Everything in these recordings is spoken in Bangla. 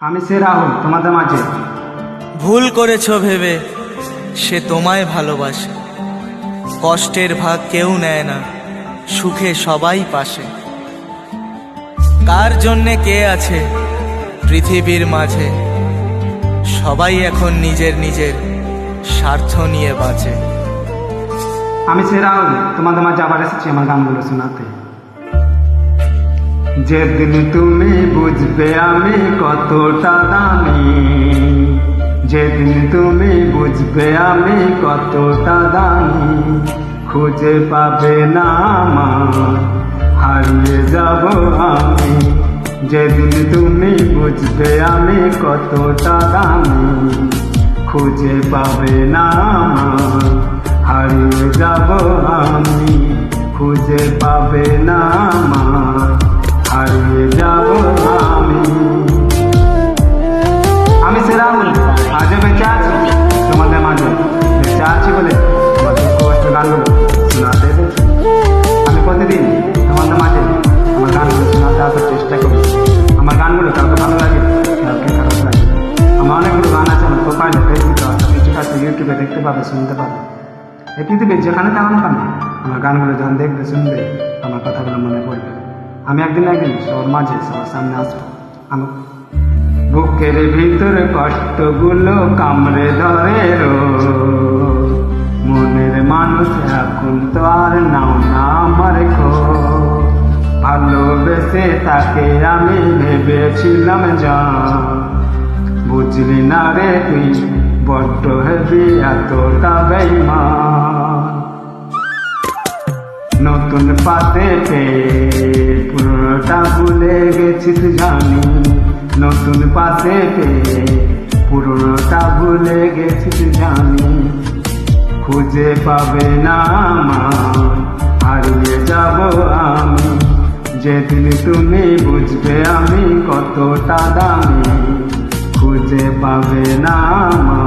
আমি সে রাহুল তোমাদের মাঝে। ভুল করেছ ভেবে সে তোমায় ভালোবাসে। কষ্টের ভাগ কেউ নেয় না সুখে সবাই পাশে। কার জন্যে কে আছে পৃথিবীর মাঝে? সবাই এখন নিজের নিজের স্বার্থ নিয়ে বাঁচে। আমি সে রাহুল তোমাদের মাঝে আবার এসেছি আমার গানগুলো শোনাতে। যেদিন তুমি বুঝবে আমি কতটা দামি, যেদিন তুমি বুঝবে আমি কতটা দামি, খুঁজে পাবে না আমার, হারিয়ে যাব আমি। যেদিন তুমি বুঝবে আমি কতটা দামি, খুঁজে পাবে না ইউটিউবে দেখতে পাবে শুনতে পাবে। এই পৃথিবীর যেখানে থাকুন কেন আমার গানগুলো যখন দেখবে, শুনবে, আমার কথাগুলো মনে পড়বে। আমি একদিন একদিন সবার মাঝে, সবার সামনে আসব। আমি বুকের ভিতর কষ্টগুলো কামড়ে ধরে। মনের মানুষ এখন তো আর নাও না আমার। ভালোবেসে তাকে আমি ভেবেছিলাম যা বুঝলি না রে তুই বড্ড হেবি এতটা বেইমান নতুন পাতে পুরোটা ভুলে গেছিস জানি। নতুন পাতে পুরোটা ভুলে গেছিস জানি। খুঁজে পাবে না আমার, হারিয়ে যাব আমি। যেদিন তুমি বুঝবে আমি কতটা দামি। খুঁজে পাবে না মা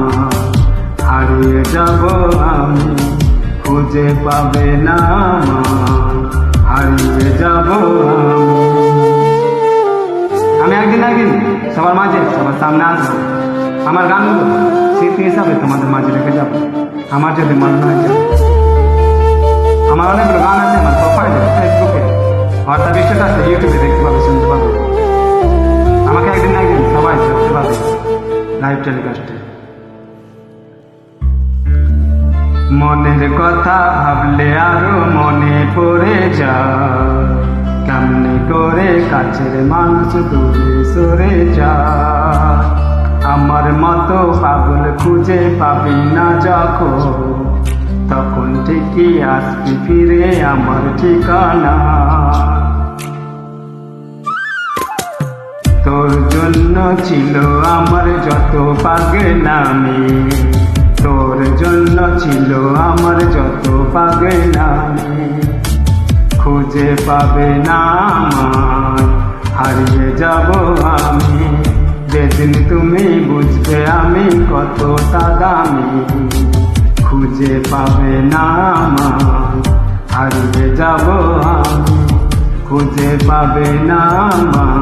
হারিয়ে যাব আমি, খুঁজে পাবে না মা হারিয়ে যাব আমি। একদিন একদিন সবার মাঝে, সবার সামনে আসব। আমার গানগুলো স্মৃতি হিসাবে তোমাদের মাঝে রেখে যাব। আমার যদি মনে হয় লাইভ টেলিকাস্টে মনের কথা ভাবলে আরও মনে পড়ে যা কেমনে করে কাছের মানুষ দূরে সরে যা আমার মতো পাগল খুঁজে পাবি না যখন। তখন ঠিকই আসবি ফিরে আমার ঠিকানা। তোর জন্য ছিল আমার যত পাগলামি। তোর জন্য ছিল আমার যত পাগলামি। খুঁজে পাবে না আমার হারিয়ে যাব আমি। যেদিন তুমি বুঝবে আমি কতটা দামি। খুঁজে পাবে না আমার হারিয়ে যাব আমি। খুঁজে পাবে না আমার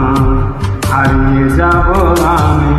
হারিয়ে যাব আমি।